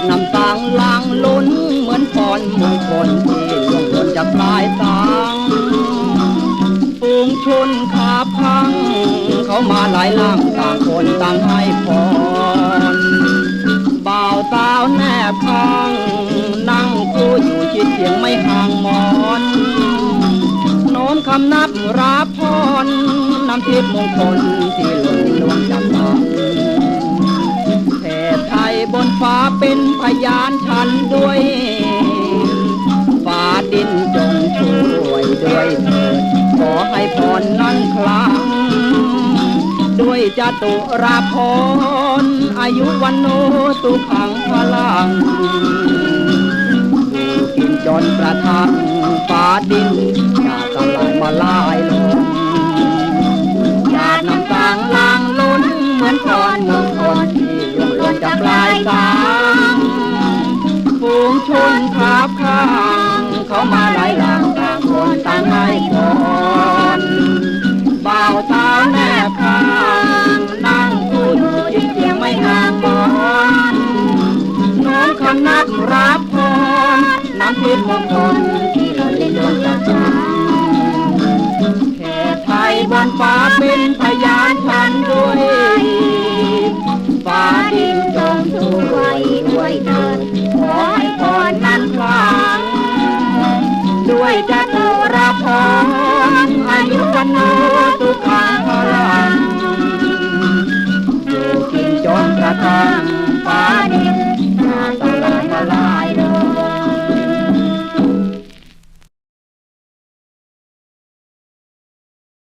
ดน้ำตางลางล้นเหมือนปอนมงคลที่ล่วงหล่นจะตายตังปูงชนขาพัง เขามาหลายล่างต่างคนต่างให้พรเบาตาวแนบพัง นั่งคู่อยู่ชิดเสียงไม่ห่างมอนโน้มคำนับราพรน้ำทิพมงคลที่ ฟ้าเป็นพยานฉันด้วย ฟ้าดินจงช่วยด้วยเถิดขอให้พรนั้นคลัง ด้วยจตุราพรอายุวันโนสุขังพลังกินจนกระทั่งฟ้าดินจะส จากปลายตางฝูงชนขาบข้างเขามาหลายหลังต่างคนต่างให้พรบ่าวสาแนบข้างนั่งพูดยินเสียงไม่ห่างบอนน้องคำนับรับพรน้ำพิษมงคล Satan